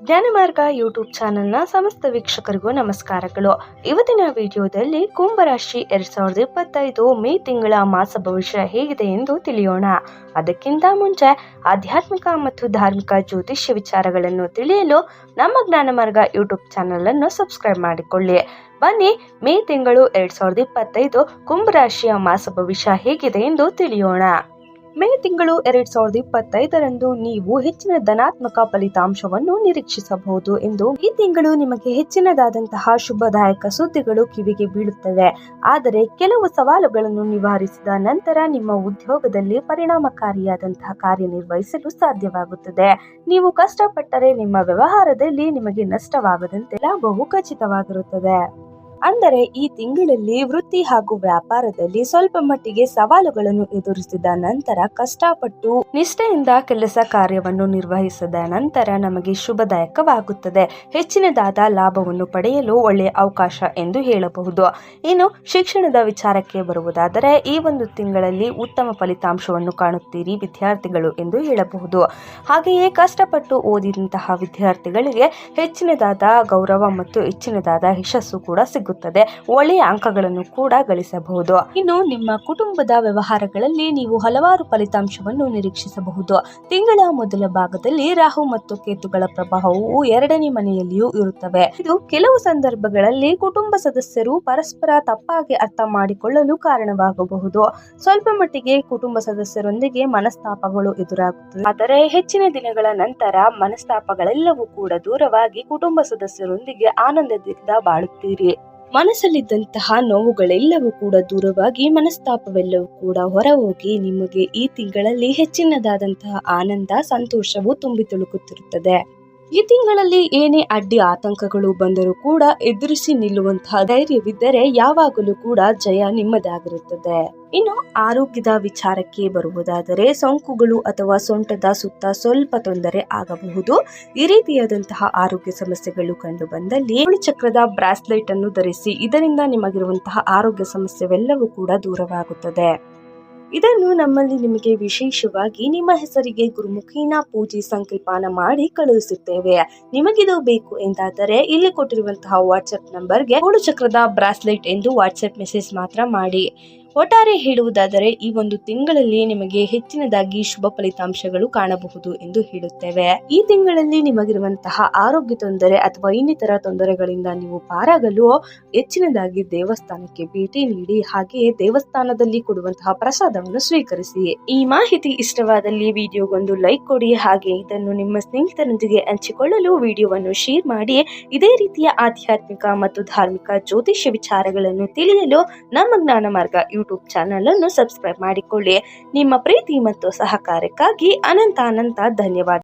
ಜ್ಞಾನಮಾರ್ಗ YouTube ಚಾನೆಲ್ನ ಸಮಸ್ತ ವೀಕ್ಷಕರಿಗೂ ನಮಸ್ಕಾರಗಳು. ಇವತ್ತಿನ ವಿಡಿಯೋದಲ್ಲಿ ಕುಂಭರಾಶಿ ಎರಡ್ ಸಾವಿರದ ಇಪ್ಪತ್ತೈದು ಮೇ ತಿಂಗಳ ಮಾಸ ಭವಿಷ್ಯ ಹೇಗಿದೆ ಎಂದು ತಿಳಿಯೋಣ. ಅದಕ್ಕಿಂತ ಮುಂಚೆ ಆಧ್ಯಾತ್ಮಿಕ ಮತ್ತು ಧಾರ್ಮಿಕ ಜ್ಯೋತಿಷ್ಯ ವಿಚಾರಗಳನ್ನು ತಿಳಿಯಲು ನಮ್ಮ ಜ್ಞಾನಮಾರ್ಗ ಯೂಟ್ಯೂಬ್ ಚಾನೆಲ್ ಅನ್ನು ಸಬ್ಸ್ಕ್ರೈಬ್ ಮಾಡಿಕೊಳ್ಳಿ. ಬನ್ನಿ, ಮೇ ತಿಂಗಳು ಎರಡ್ ಸಾವಿರದ ಇಪ್ಪತ್ತೈದು ಕುಂಭರಾಶಿಯ ಮಾಸ ಭವಿಷ್ಯ ಹೇಗಿದೆ ಎಂದು ತಿಳಿಯೋಣ. ಮೇ ತಿಂಗಳು ಎರಡ್ ಸಾವಿರದ ಇಪ್ಪತ್ತೈದರಂದು ನೀವು ಹೆಚ್ಚಿನ ಧನಾತ್ಮಕ ಫಲಿತಾಂಶವನ್ನು ನಿರೀಕ್ಷಿಸಬಹುದು ಎಂದು ಈ ತಿಂಗಳು ನಿಮಗೆ ಹೆಚ್ಚಿನದಾದಂತಹ ಶುಭದಾಯಕ ಸುದ್ದಿಗಳು ಕಿವಿಗೆ ಬೀಳುತ್ತವೆ. ಆದರೆ ಕೆಲವು ಸವಾಲುಗಳನ್ನು ನಿವಾರಿಸಿದ ನಂತರ ನಿಮ್ಮ ಉದ್ಯೋಗದಲ್ಲಿ ಪರಿಣಾಮಕಾರಿಯಾದಂತಹ ಕಾರ್ಯನಿರ್ವಹಿಸಲು ಸಾಧ್ಯವಾಗುತ್ತದೆ. ನೀವು ಕಷ್ಟಪಟ್ಟರೆ ನಿಮ್ಮ ವ್ಯವಹಾರದಲ್ಲಿ ನಿಮಗೆ ನಷ್ಟವಾಗದಂತೆ ಲಾಭವು ಖಚಿತವಾಗಿರುತ್ತದೆ. ಅಂದರೆ ಈ ತಿಂಗಳಲ್ಲಿ ವೃತ್ತಿ ಹಾಗೂ ವ್ಯಾಪಾರದಲ್ಲಿ ಸ್ವಲ್ಪ ಮಟ್ಟಿಗೆ ಸವಾಲುಗಳನ್ನು ಎದುರಿಸಿದ ನಂತರ ಕಷ್ಟಪಟ್ಟು ನಿಷ್ಠೆಯಿಂದ ಕೆಲಸ ಕಾರ್ಯವನ್ನು ನಿರ್ವಹಿಸಿದ ನಂತರ ನಮಗೆ ಶುಭದಾಯಕವಾಗುತ್ತದೆ. ಹೆಚ್ಚಿನದಾದ ಲಾಭವನ್ನು ಪಡೆಯಲು ಒಳ್ಳೆಯ ಅವಕಾಶ ಎಂದು ಹೇಳಬಹುದು. ಇನ್ನು ಶಿಕ್ಷಣದ ವಿಚಾರಕ್ಕೆ ಬರುವುದಾದರೆ, ಈ ಒಂದು ತಿಂಗಳಲ್ಲಿ ಉತ್ತಮ ಫಲಿತಾಂಶವನ್ನು ಕಾಣುತ್ತೀರಿ ವಿದ್ಯಾರ್ಥಿಗಳು ಎಂದು ಹೇಳಬಹುದು. ಹಾಗೆಯೇ ಕಷ್ಟಪಟ್ಟು ಓದಿದಂತಹ ವಿದ್ಯಾರ್ಥಿಗಳಿಗೆ ಹೆಚ್ಚಿನದಾದ ಗೌರವ ಮತ್ತು ಹೆಚ್ಚಿನದಾದ ಯಶಸ್ಸು ಕೂಡ ಸಿಗುತ್ತದೆ. ಒಳ್ಳೆಯ ಅಂಕಗಳನ್ನು ಕೂಡ ಗಳಿಸಬಹುದು. ಇನ್ನು ನಿಮ್ಮ ಕುಟುಂಬದ ವ್ಯವಹಾರಗಳಲ್ಲಿ ನೀವು ಹಲವಾರು ಫಲಿತಾಂಶವನ್ನು ನಿರೀಕ್ಷಿಸಬಹುದು. ತಿಂಗಳ ಮೊದಲ ಭಾಗದಲ್ಲಿ ರಾಹು ಮತ್ತು ಕೇತುಗಳ ಪ್ರಭಾವವು ಎರಡನೇ ಮನೆಯಲ್ಲಿಯೂ ಇರುತ್ತವೆ. ಇದು ಕೆಲವು ಸಂದರ್ಭಗಳಲ್ಲಿ ಕುಟುಂಬ ಸದಸ್ಯರು ಪರಸ್ಪರ ತಪ್ಪಾಗಿ ಅರ್ಥ ಮಾಡಿಕೊಳ್ಳಲು ಕಾರಣವಾಗಬಹುದು. ಸ್ವಲ್ಪ ಮಟ್ಟಿಗೆ ಕುಟುಂಬ ಸದಸ್ಯರೊಂದಿಗೆ ಮನಸ್ತಾಪಗಳು ಎದುರಾಗುತ್ತದೆ ಆದರೆ ಹೆಚ್ಚಿನ ದಿನಗಳ ನಂತರ ಮನಸ್ತಾಪಗಳೆಲ್ಲವೂ ಕೂಡ ದೂರವಾಗಿ ಕುಟುಂಬ ಸದಸ್ಯರೊಂದಿಗೆ ಆನಂದದಿಂದ ಬಾಳುತ್ತೀರಿ. ಮನಸ್ಸಲ್ಲಿದ್ದಂತಹ ನೋವುಗಳೆಲ್ಲವೂ ಕೂಡ ದೂರವಾಗಿ ಮನಸ್ತಾಪವೆಲ್ಲವೂ ಕೂಡ ಹೊರಹೋಗಿ ನಿಮಗೆ ಈ ತಿಂಗಳಲ್ಲಿ ಹೆಚ್ಚಿನದಾದಂತಹ ಆನಂದ, ಸಂತೋಷವು ತುಂಬಿ ತುಳುಕುತ್ತಿರುತ್ತದೆ. ಈ ತಿಂಗಳಲ್ಲಿ ಏನೇ ಅಡ್ಡಿ ಆತಂಕಗಳು ಬಂದರೂ ಕೂಡ ಎದುರಿಸಿ ನಿಲ್ಲುವಂತಹ ಧೈರ್ಯವಿದ್ದರೆ ಯಾವಾಗಲೂ ಕೂಡ ಜಯ ನಿಮ್ಮದಾಗಿರುತ್ತದೆ. ಇನ್ನು ಆರೋಗ್ಯದ ವಿಚಾರಕ್ಕೆ ಬರುವುದಾದರೆ ಸೋಂಕುಗಳು ಅಥವಾ ಸೊಂಟದ ಸುತ್ತ ಸ್ವಲ್ಪ ತೊಂದರೆ ಆಗಬಹುದು. ಈ ರೀತಿಯಾದಂತಹ ಆರೋಗ್ಯ ಸಮಸ್ಯೆಗಳು ಕಂಡು ಬಂದಲ್ಲಿ ಚಕ್ರದ ಬ್ರಾಸ್ಲೆಟ್ ಅನ್ನು ಧರಿಸಿ ಇದರಿಂದ ನಿಮಗಿರುವಂತಹ ಆರೋಗ್ಯ ಸಮಸ್ಯೆವೆಲ್ಲವೂ ಕೂಡ ದೂರವಾಗುತ್ತದೆ. ಇದನ್ನು ನಮ್ಮಲ್ಲಿ ನಿಮಗೆ ವಿಶೇಷವಾಗಿ ನಿಮ್ಮ ಹೆಸರಿಗೆ ಗುರುಮುಖಿನ ಪೂಜೆ ಸಂಕಲ್ಪನ ಮಾಡಿ ಕಳುಹಿಸುತ್ತೇವೆ. ನಿಮಗಿದು ಬೇಕು ಎಂದಾದರೆ ಇಲ್ಲಿ ಕೊಟ್ಟಿರುವಂತಹ ವಾಟ್ಸ್ಆಪ್ ನಂಬರ್ಗೆ ಏಳು ಚಕ್ರದ ಬ್ರಾಸ್ಲೆಟ್ ಎಂದು ವಾಟ್ಸ್ಆಪ್ ಮೆಸೇಜ್ ಮಾತ್ರ ಮಾಡಿ. ಒಟ್ಟಾರೆ ಹೇಳುವುದಾದರೆ, ಈ ಒಂದು ತಿಂಗಳಲ್ಲಿ ನಿಮಗೆ ಹೆಚ್ಚಿನದಾಗಿ ಶುಭ ಫಲಿತಾಂಶಗಳು ಕಾಣಬಹುದು ಎಂದು ಹೇಳುತ್ತೇವೆ. ಈ ತಿಂಗಳಲ್ಲಿ ನಿಮಗಿರುವಂತಹ ಆರೋಗ್ಯ ತೊಂದರೆ ಅಥವಾ ಇನ್ನಿತರ ತೊಂದರೆಗಳಿಂದ ನೀವು ಪಾರಾಗಲು ಹೆಚ್ಚಿನದಾಗಿ ದೇವಸ್ಥಾನಕ್ಕೆ ಭೇಟಿ ನೀಡಿ, ಹಾಗೆಯೇ ದೇವಸ್ಥಾನದಲ್ಲಿ ಕೊಡುವಂತಹ ಪ್ರಸಾದವನ್ನು ಸ್ವೀಕರಿಸಿ. ಈ ಮಾಹಿತಿ ಇಷ್ಟವಾದಲ್ಲಿ ವಿಡಿಯೋಗೊಂದು ಲೈಕ್ ಕೊಡಿ, ಹಾಗೆ ಇದನ್ನು ನಿಮ್ಮ ಸ್ನೇಹಿತರೊಂದಿಗೆ ಹಂಚಿಕೊಳ್ಳಲು ವಿಡಿಯೋವನ್ನು ಶೇರ್ ಮಾಡಿ. ಇದೇ ರೀತಿಯ ಆಧ್ಯಾತ್ಮಿಕ ಮತ್ತು ಧಾರ್ಮಿಕ ಜ್ಯೋತಿಷ್ಯ ವಿಚಾರಗಳನ್ನು ತಿಳಿಯಲು ನಮ್ಮ ಜ್ಞಾನ ಮಾರ್ಗ ಯೂಟ್ಯೂಬ್ ಚಾನಲ್ ಅನ್ನು ಸಬ್ಸ್ಕ್ರೈಬ್ ಮಾಡಿಕೊಳ್ಳಿ. ನಿಮ್ಮ ಪ್ರೀತಿ ಮತ್ತು ಸಹಕಾರಕ್ಕಾಗಿ ಅನಂತ ಅನಂತ ಧನ್ಯವಾದ.